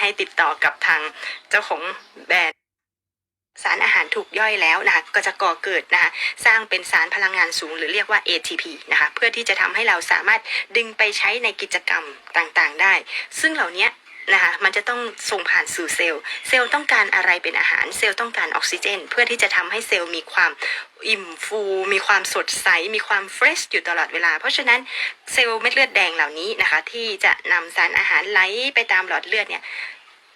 ให้ติดต่อกับทางเจ้าของแบรนด์สารอาหารถูกย่อยแล้วนะคะก็จะก่อเกิดนะคะสร้างเป็นสารพลังงานสูงหรือเรียกว่า ATP นะคะเพื่อที่จะทำให้เราสามารถดึงไปใช้ในกิจกรรมต่างๆ ได้ ซึ่งเหล่านี้ นะคะมันจะต้องส่งผ่านสู่เซลล์ เซลล์ต้องการอะไรเป็นอาหาร เซลล์ต้องการออกซิเจน เพื่อที่จะทำให้เซลล์มีความอิ่มฟู มีความสดใส มีความเฟรชอยู่ตลอดเวลา เพราะฉะนั้นเซลล์เม็ดเลือดแดงเหล่านี้นะคะ ที่จะนำสารอาหารไหลไปตามหลอดเลือดเนี่ย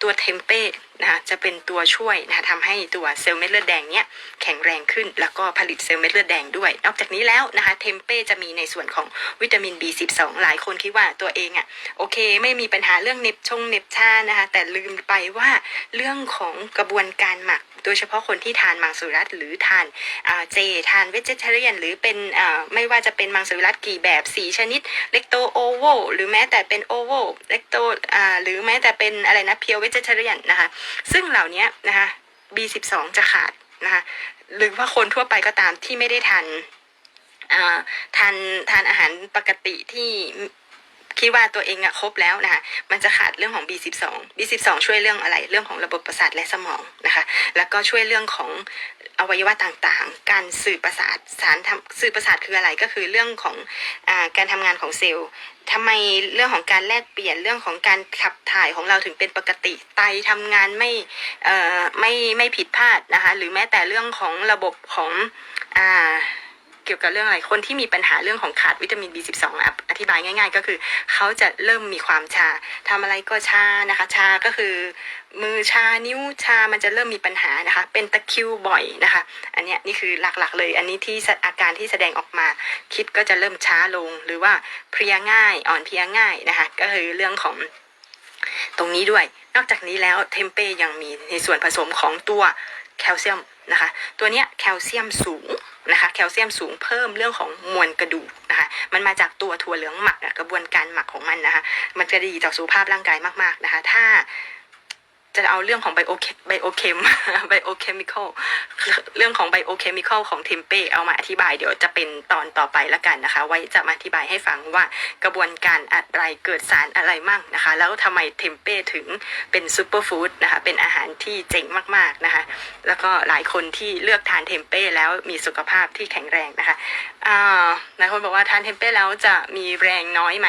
ตัวเทมเป้ นะคะจะเป็นตัวช่วยนะคะทำให้ตัวเซลล์เม็ดเลือดแดงเนี้ยแข็งแรงขึ้น แล้วก็ผลิตเซลล์เม็ดเลือดแดงด้วย นอกจากนี้แล้วนะคะเทมเป้จะมีในส่วนของวิตามิน B12 หลายคนคิดว่าตัวเองอะ่ะโอเค ไม่มีปัญหาเรื่องเน็บชงเน็บชานะคะแต่ลืมไปว่าเรื่องของกระบวนการหมัก โดยเฉพาะคนที่ทานมังสวิรัตหรือทานเจทานเวจเทเรียน หรือเป็นไม่ว่าจะเป็นมังสวิรัตกี่แบบสีชนิดเลกโตโอโวหรือแม้แต่เป็นโอโวเลกโตหรือแม้แต่เป็นอะไรนะเพียวเวจเทเรียนนะคะซึ่งเหล่านี้นะคะ B12 จะขาดนะคะหรือว่าคนทั่วไปก็ตามที่ไม่ได้ทานทานทานอาหารปกติที่คิดว่าตัวเองอะครบแล้วนะคะมันจะขาดเรื่องของ B12 B12 ช่วยเรื่องอะไร เรื่องของระบบประสาทและสมองนะคะ แล้วก็ช่วยเรื่องของ อวัยวะต่างๆ การสื่อประสาทสารทำสื่อประสาทคืออะไรก็คือเรื่องของอการทำงานของเซลล์ทำไมเรื่องของการแลกเปลี่ยนเรื่องของการขับถ่ายของเราถึงเป็นปกติไตทำงานไม่ไม่ไม่ผิดพลาดนะคะหรือแม้แต่เรื่องของระบบของอ่า เกี่ยวกับเรื่องอะไรคนที่มีปัญหาเรื่องของขาดวิตามิน B12 อะอธิบายง่าย ๆ ก็คือเขาจะเริ่มมีความชาทำอะไรก็ชานะคะ ชาก็คือ มือชานิ้วชามันจะเริ่มมีปัญหานะคะ เป็นตะคิวบ่อยนะคะ อันนี้นี่คือหลักๆเลย อันนี้ที่อาการที่แสดงออกมา คิดก็จะเริ่มช้าลงหรือว่าเพลียง่าย อ่อนเพลียง่ายนะคะ ก็คือเรื่องของตรงนี้ด้วย นอกจากนี้แล้วเทมเป้ยังมีในส่วนผสมของตัวแคลเซียมนะคะ ตัวเนี้ยแคลเซียมสูง นะคะแคลเซียมสูงเพิ่มเรื่องของมวลกระดูกนะคะมันมาจากตัวถั่วเหลืองหมักกระบวนการหมักของมันนะคะมันจะดีต่อสุขภาพร่างกายมากๆนะคะถ้าจะเอาเรื่องของไบโอไบโอเคมไบโอเคมิคอล เรื่องของไบโอเคมิคอลของเทมเป้เอามาอธิบายเดี๋ยวจะเป็นตอนต่อไปละกันนะคะ ไว้จะมาอธิบายให้ฟังว่ากระบวนการอะไรเกิดสารอะไรมั่งนะคะ แล้วทำไมเทมเป้ถึงเป็นซูเปอร์ฟู้ดนะคะ เป็นอาหารที่เจ๋งมากๆนะคะ แล้วก็หลายคนที่เลือกทานเทมเป้แล้วมีสุขภาพที่แข็งแรงนะคะหลายคนบอกว่าทานเทมเป้แล้วจะมีแรงน้อยไหม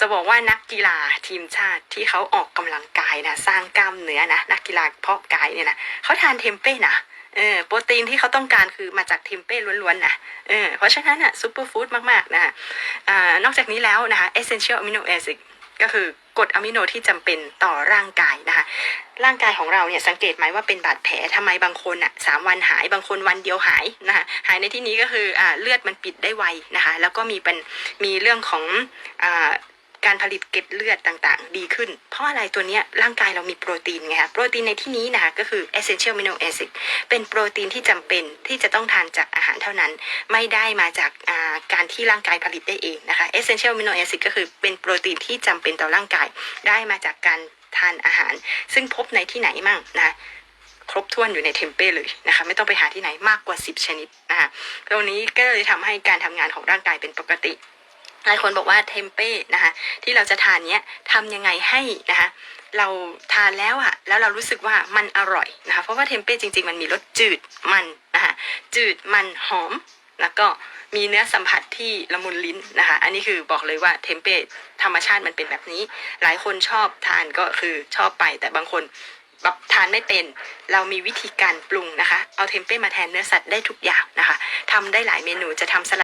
จะบอกว่านักกีฬาทีมชาติที่เขาออกกำลังกายนะสร้างกล้ามเนื้อนะนักกีฬาเพาะกายเนี่ยนะเขาทานเทมเป้นะ เออโปรตีนที่เขาต้องการคือมาจากเทมเป้ล้วนๆนะเออเพราะฉะนั้นอะซูเปอร์ฟู้ดมากๆนะคะอ่านอกจากนี้แล้วนะคะ essential amino acid ก็คือกรดอะมิโนที่จำเป็นต่อร่างกายนะคะ ร่างกายของเราเนี่ยสังเกตไหมว่าเป็นบาดแผลทำไมบางคนอะสามวันหายบางคนวันเดียวหายนะคะหายในที่นี้ก็คืออ่าเลือดมันปิดได้ไวนะคะ แล้วก็มีเป็นมีเรื่องของอ่า การผลิตเกล็ดเลือดต่างๆ ดีขึ้น เพราะอะไรตัวเนี้ยร่างกายเรามีโปรตีนไงคะโปรตีนในที่นี้นะคะก็คือ essential amino acid เป็นโปรตีนที่จำเป็นที่จะต้องทานจากอาหารเท่านั้น ไม่ได้มาจากาการที่ร่างกายผลิตได้เองนะคะ essential amino acid ก็คือเป็นโปรตีนที่จำเป็นต่อร่างกาย ได้มาจากการทานอาหาร ซึ่งพบในที่ไหนมั่งนะคะครบถ้วนอยู่ในเทมเป้เลยนะคะไม่ต้องไปหาที่ไหนมากกว่า 10 ชนิดนะคะตรงนี้ก็เลยทำให้การทำงานของร่างกายเป็นปกติ หลายคนบอกว่าเทมเป้นะคะที่เราจะทานเนี้ยทำยังไงให้นะคะเราทานแล้วอะแล้วเรารู้สึกว่ามันอร่อยนะคะเพราะว่าเทมเป้จริง ๆ มันมีรสจืดมันนะคะจืดมันหอม แล้วก็มีเนื้อสัมผัสที่ละมุนลิ้นนะคะอันนี้คือบอกเลยว่าเทมเป้ธรรมชาติมันเป็นแบบนี้ หลายคนชอบทานก็คือชอบไปแต่บางคนแบบทานไม่เป็น เรามีวิธีการปรุงนะคะ เอาเทมเป้มาแทนเนื้อสัตว์ได้ทุกอย่างนะคะทำได้หลายเมนูจะทำสลัด